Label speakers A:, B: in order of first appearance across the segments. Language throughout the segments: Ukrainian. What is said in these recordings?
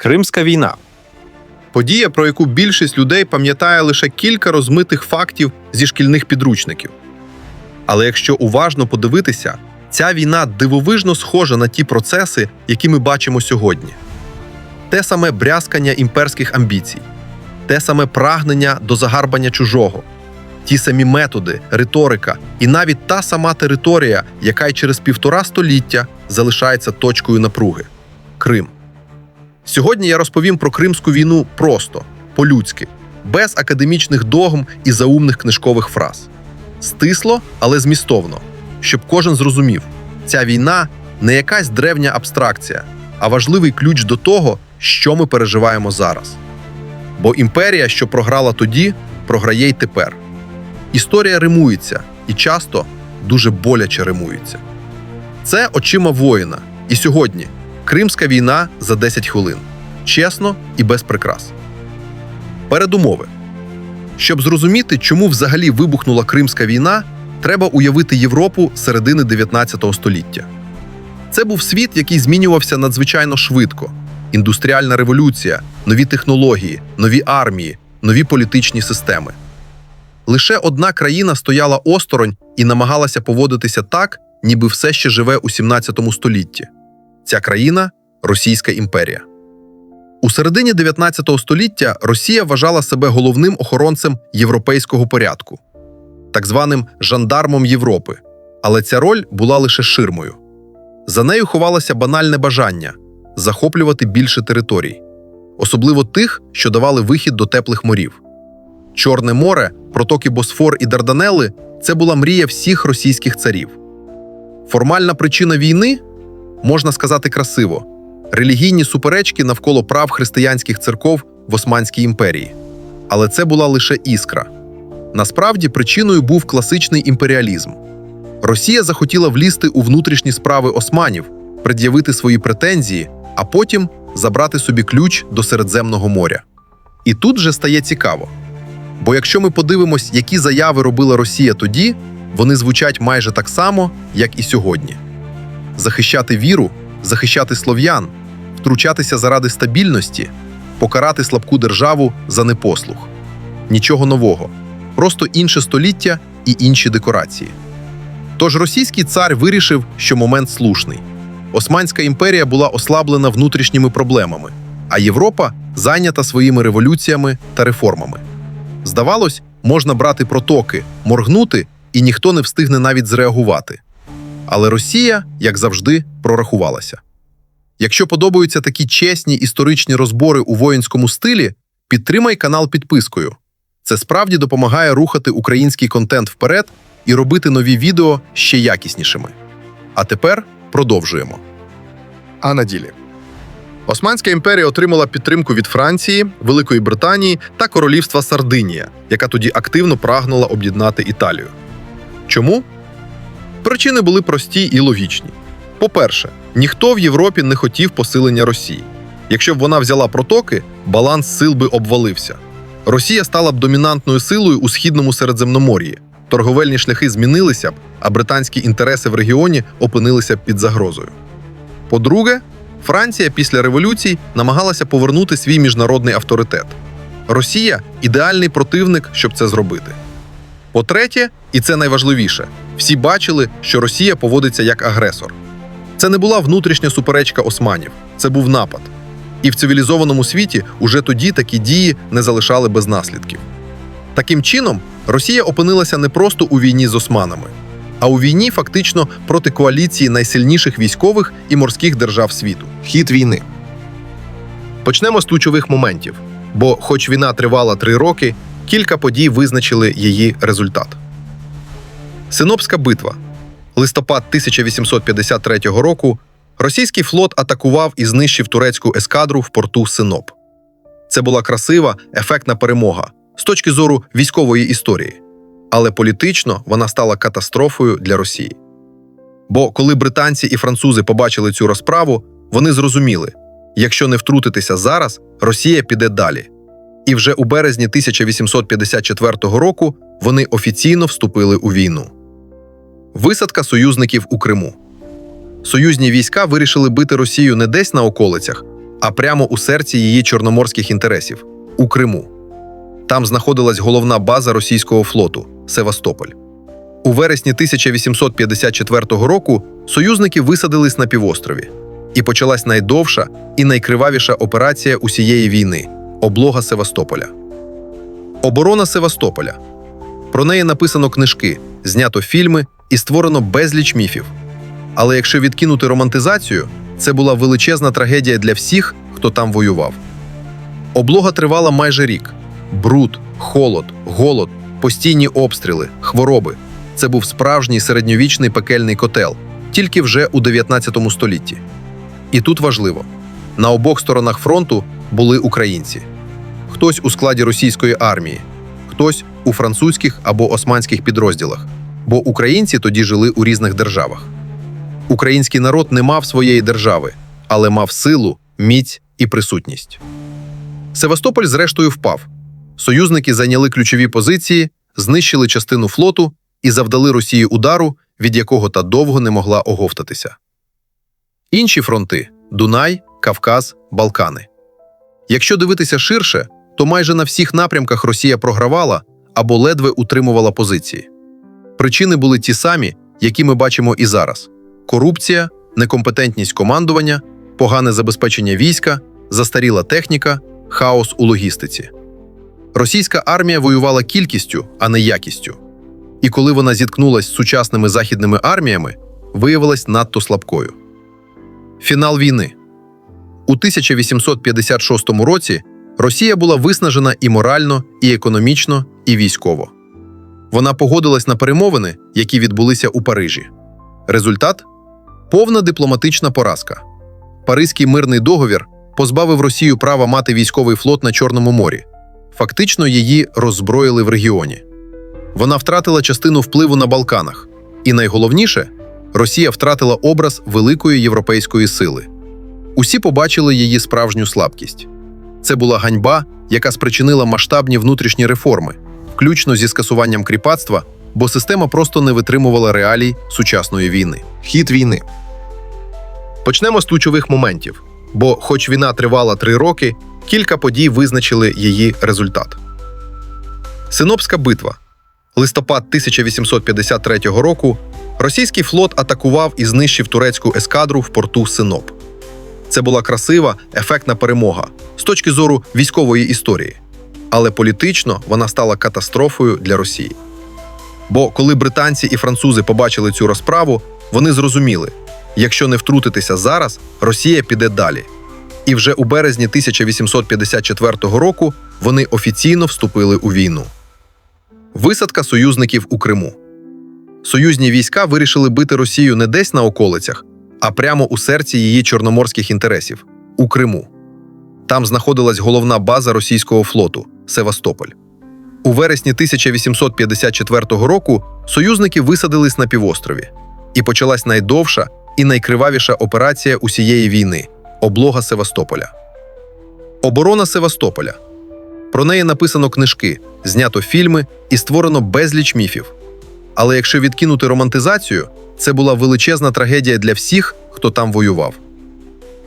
A: Кримська війна.
B: Подія, про яку більшість людей пам'ятає лише кілька розмитих фактів зі шкільних підручників. Але якщо уважно подивитися, ця війна дивовижно схожа на ті процеси, які ми бачимо сьогодні. Те саме брязкання імперських амбіцій, те саме прагнення до загарбання чужого, ті самі методи, риторика і навіть та сама територія, яка й через півтора століття залишається точкою напруги Крим. Сьогодні я розповім про Кримську війну просто, по-людськи, без академічних догм і заумних книжкових фраз. Стисло, але змістовно, щоб кожен зрозумів, ця війна не якась древня абстракція, а важливий ключ до того, що ми переживаємо зараз. Бо імперія, що програла тоді, програє й тепер. Історія римується і часто дуже боляче римується. Це очима воїна. І сьогодні Кримська війна за 10 хвилин. Чесно і без прикрас. Передумови. Щоб зрозуміти, чому взагалі вибухнула Кримська війна, треба уявити Європу середини 19 століття. Це був світ, який змінювався надзвичайно швидко: індустріальна революція, нові технології, нові армії, нові політичні системи. Лише одна країна стояла осторонь і намагалася поводитися так, ніби все ще живе у 17 столітті. Ця країна Російська імперія. У середині 19 століття Росія вважала себе головним охоронцем європейського порядку, так званим жандармом Європи. Але ця роль була лише ширмою. За нею ховалося банальне бажання захоплювати більше територій, особливо тих, що давали вихід до теплих морів. Чорне море, протоки Босфор і Дарданели це була мрія всіх російських царів. Формальна причина війни можна сказати красиво релігійні суперечки навколо прав християнських церков в Османській імперії. Але це була лише іскра. Насправді причиною був класичний імперіалізм. Росія захотіла влізти у внутрішні справи османів, пред'явити свої претензії, а потім забрати собі ключ до Середземного моря. І тут же стає цікаво. Бо якщо ми подивимось, які заяви робила Росія тоді, вони звучать майже так само, як і сьогодні захищати віру, захищати слов'ян, втручатися заради стабільності, покарати слабку державу за непослух. Нічого нового, просто інше століття і інші декорації. Тож російський цар вирішив, що момент слушний. Османська імперія була ослаблена внутрішніми проблемами, а Європа зайнята своїми революціями та реформами. Здавалось, можна брати протоки, моргнути, і ніхто не встигне навіть зреагувати. Але Росія, як завжди, прорахувалася. Якщо подобаються такі чесні історичні розбори у воїнському стилі, підтримай канал підпискою. Це справді допомагає рухати український контент вперед і робити нові відео ще якіснішими. А тепер продовжуємо. А на ділі. Османська імперія отримала підтримку від Франції, Великої Британії та Королівства Сардинія, яка тоді активно прагнула об'єднати Італію. Чому? Причини були прості і логічні. По-перше, ніхто в Європі не хотів посилення Росії. Якщо б вона взяла протоки, баланс сил би обвалився. Росія стала б домінантною силою у східному Середземномор'ї. Торговельні шляхи змінилися б, а британські інтереси в регіоні опинилися б під загрозою. По-друге, Франція після революцій намагалася повернути свій міжнародний авторитет. Росія ідеальний противник, щоб це зробити. По-третє, і це найважливіше, всі бачили, що Росія поводиться як агресор. Це не була внутрішня суперечка османів, це був напад. І в цивілізованому світі уже тоді такі дії не залишали без наслідків. Таким чином, Росія опинилася не просто у війні з османами, а у війні фактично проти коаліції найсильніших військових і морських держав світу. Хід війни. Почнемо з ключових моментів. Бо, хоч війна тривала три роки, кілька подій визначили її результат. Синопська битва. Листопад 1853 року російський флот атакував і знищив турецьку ескадру в порту Синоп. Це була красива, ефектна перемога з точки зору військової історії. Але політично вона стала катастрофою для Росії. Бо коли британці і французи побачили цю розправу, вони зрозуміли, якщо не втрутитися зараз, Росія піде далі. І вже у березні 1854 року вони офіційно вступили у війну. Висадка союзників у Криму. Союзні війська вирішили бити Росію не десь на околицях, а прямо у серці її чорноморських інтересів у Криму. Там знаходилась головна база російського флоту Севастополь. У вересні 1854 року союзники висадились на півострові, і почалась найдовша і найкривавіша операція усієї війни облога Севастополя. Оборона Севастополя. Про неї написано книжки, знято фільми і створено безліч міфів. Але якщо відкинути романтизацію, це була величезна трагедія для всіх, хто там воював. Облога тривала майже рік: бруд, холод, голод, постійні обстріли, хвороби. Це був справжній середньовічний пекельний котел, тільки вже у 19 столітті. І тут важливо: на обох сторонах фронту були українці. Хтось у складі російської армії, хтось у французьких або османських підрозділах, бо українці тоді жили у різних державах. Український народ не мав своєї держави, але мав силу, міць і присутність. Севастополь, зрештою, впав. Союзники зайняли ключові позиції, знищили частину флоту і завдали Росії удару, від якого та довго не могла оговтатися. Інші фронти Дунай, Кавказ, Балкани. Якщо дивитися ширше, то майже на всіх напрямках Росія програвала або ледве утримувала позиції. Причини були ті самі, які ми бачимо і зараз: корупція, некомпетентність командування, погане забезпечення війська, застаріла техніка, хаос у логістиці. Російська армія воювала кількістю, а не якістю. І коли вона зіткнулась з сучасними західними арміями, виявилась надто слабкою. Фінал війни у 1856 році Росія була виснажена і морально, і економічно, і військово. Вона погодилась на перемовини, які відбулися у Парижі. Результат повна дипломатична поразка. Паризький мирний договір позбавив Росію права мати військовий флот на Чорному морі. Фактично, її роззброїли в регіоні. Вона втратила частину впливу на Балканах, і найголовніше, Росія втратила образ великої європейської сили. Усі побачили її справжню слабкість. Це була ганьба, яка спричинила масштабні внутрішні реформи, включно зі скасуванням кріпацтва, бо система просто не витримувала реалій сучасної війни. Хід війни. Почнемо з ключових моментів. Бо, хоч війна тривала три роки, кілька подій визначили її результат. Синопська битва. Листопад 1853 року російський флот атакував і знищив турецьку ескадру в порту Синоп. Це була красива, ефектна перемога з точки зору військової історії. Але політично вона стала катастрофою для Росії. Бо коли британці і французи побачили цю розправу, вони зрозуміли, якщо не втрутитися зараз, Росія піде далі. І вже у березні 1854 року вони офіційно вступили у війну. Висадка союзників у Криму. Союзні війська вирішили бити Росію не десь на околицях, а прямо у серці її чорноморських інтересів у Криму. Там знаходилась головна база російського флоту Севастополь. У вересні 1854 року союзники висадились на півострові, і почалась найдовша і найкривавіша операція усієї війни облога Севастополя. Оборона Севастополя. Про неї написано книжки, знято фільми і створено безліч міфів. Але якщо відкинути романтизацію, це була величезна трагедія для всіх, хто там воював.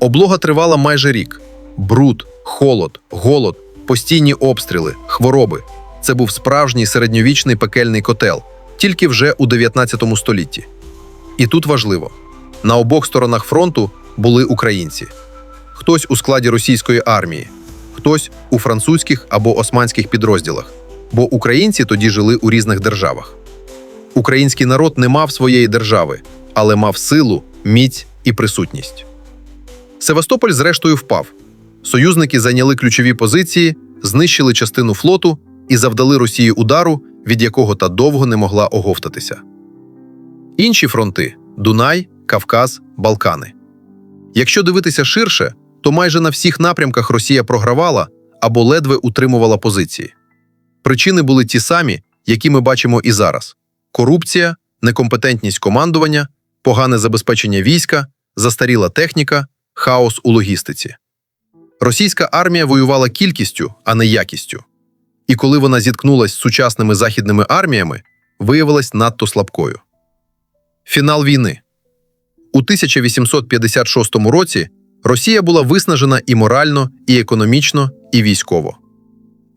B: Облога тривала майже рік: бруд, холод, голод, постійні обстріли, хвороби. Це був справжній середньовічний пекельний котел, тільки вже у 19 столітті. І тут важливо: на обох сторонах фронту були українці. Хтось у складі російської армії, хтось у французьких або османських підрозділах, бо українці тоді жили у різних державах. Український народ не мав своєї держави, але мав силу, міць і присутність. Севастополь, зрештою, впав. Союзники зайняли ключові позиції, знищили частину флоту і завдали Росії удару, від якого та довго не могла оговтатися. Інші фронти Дунай, Кавказ, Балкани. Якщо дивитися ширше, то майже на всіх напрямках Росія програвала або ледве утримувала позиції. Причини були ті самі, які ми бачимо і зараз: корупція, некомпетентність командування, погане забезпечення війська, застаріла техніка, хаос у логістиці. Російська армія воювала кількістю, а не якістю. І коли вона зіткнулась з сучасними західними арміями, виявилась надто слабкою. Фінал війни у 1856 році Росія була виснажена і морально, і економічно, і військово.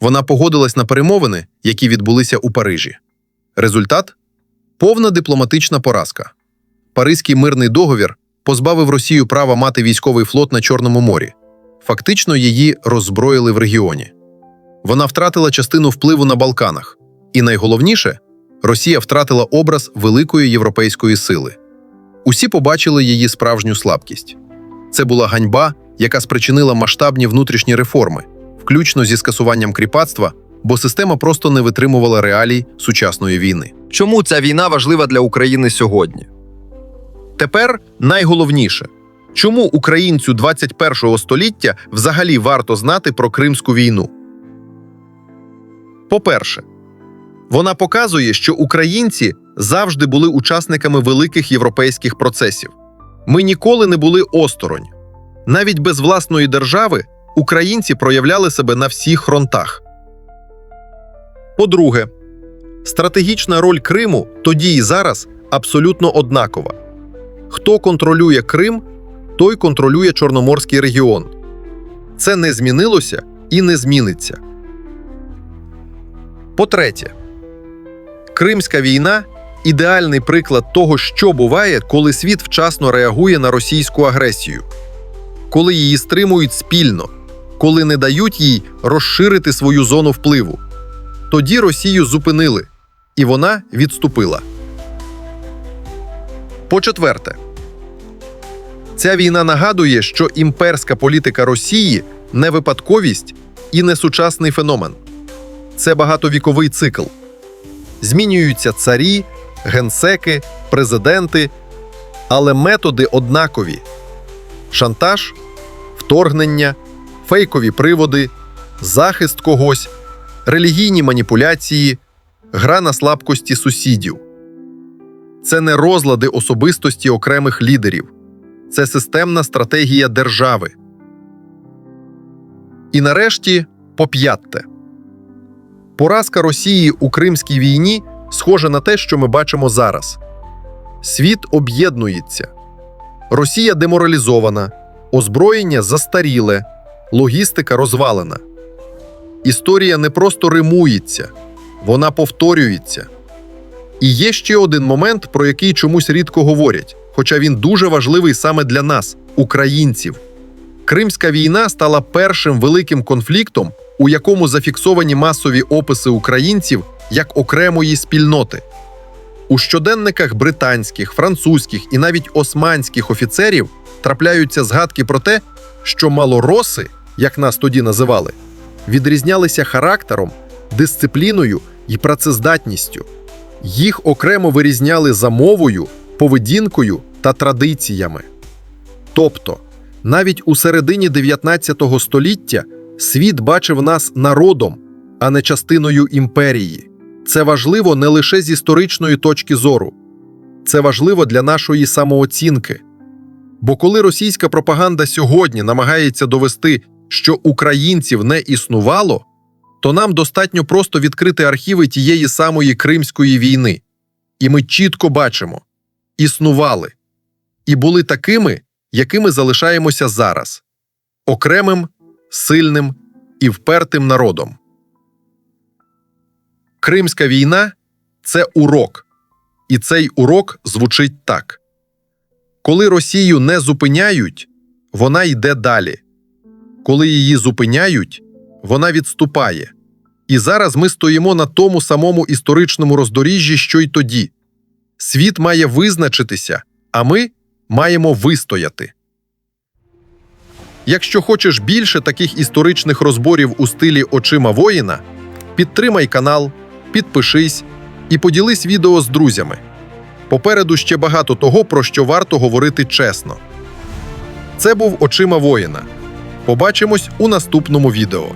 B: Вона погодилась на перемовини, які відбулися у Парижі. Результат повна дипломатична поразка. Паризький мирний договір позбавив Росію права мати військовий флот на Чорному морі. Фактично її роззброїли в регіоні. Вона втратила частину впливу на Балканах. І найголовніше, Росія втратила образ великої європейської сили. Усі побачили її справжню слабкість. Це була ганьба, яка спричинила масштабні внутрішні реформи, включно зі скасуванням кріпацтва, бо система просто не витримувала реалій сучасної війни.
A: Чому ця війна важлива для України сьогодні?
B: Тепер найголовніше чому українцю 21 століття взагалі варто знати про Кримську війну? По-перше, вона показує, що українці завжди були учасниками великих європейських процесів. Ми ніколи не були осторонь. Навіть без власної держави українці проявляли себе на всіх фронтах. По-друге, стратегічна роль Криму тоді і зараз абсолютно однакова. Хто контролює Крим, той контролює Чорноморський регіон. Це не змінилося і не зміниться. По-третє, Кримська війна ідеальний приклад того, що буває, коли світ вчасно реагує на російську агресію, коли її стримують спільно, коли не дають їй розширити свою зону впливу. Тоді Росію зупинили, і вона відступила. По-четверте, ця війна нагадує, що імперська політика Росії не випадковість і не сучасний феномен. Це багатовіковий цикл. Змінюються царі, генсеки, президенти, але методи однакові: шантаж, вторгнення, фейкові приводи, захист когось, релігійні маніпуляції, гра на слабкості сусідів. Це не розлади особистості окремих лідерів, це системна стратегія держави. І нарешті по п'ятте. Поразка Росії у Кримській війні схожа на те, що ми бачимо зараз. Світ об'єднується. Росія деморалізована, озброєння застаріле, логістика розвалена. Історія не просто римується, вона повторюється. І є ще один момент, про який чомусь рідко говорять, хоча він дуже важливий саме для нас, українців. Кримська війна стала першим великим конфліктом, у якому зафіксовані масові описи українців як окремої спільноти. У щоденниках британських, французьких і навіть османських офіцерів трапляються згадки про те, що малороси, як нас тоді називали, відрізнялися характером, дисципліною і працездатністю. Їх окремо вирізняли за мовою, поведінкою та традиціями. Тобто, навіть у середині 19 століття світ бачив нас народом, а не частиною імперії. Це важливо не лише з історичної точки зору, це важливо для нашої самооцінки. Бо коли російська пропаганда сьогодні намагається довести, що українців не існувало, то нам достатньо просто відкрити архіви тієї самої Кримської війни. І ми чітко бачимо існували і були такими, якими залишаємося зараз окремим, сильним і впертим народом. Кримська війна це урок, і цей урок звучить так: коли Росію не зупиняють, вона йде далі. Коли її зупиняють, вона відступає. І зараз ми стоїмо на тому самому історичному роздоріжжі, що й тоді. Світ має визначитися, а ми маємо вистояти. Якщо хочеш більше таких історичних розборів у стилі очима воїна, підтримай канал, підпишись і поділись відео з друзями. Попереду ще багато того, про що варто говорити чесно. Це був очима воїна. Побачимось у наступному відео.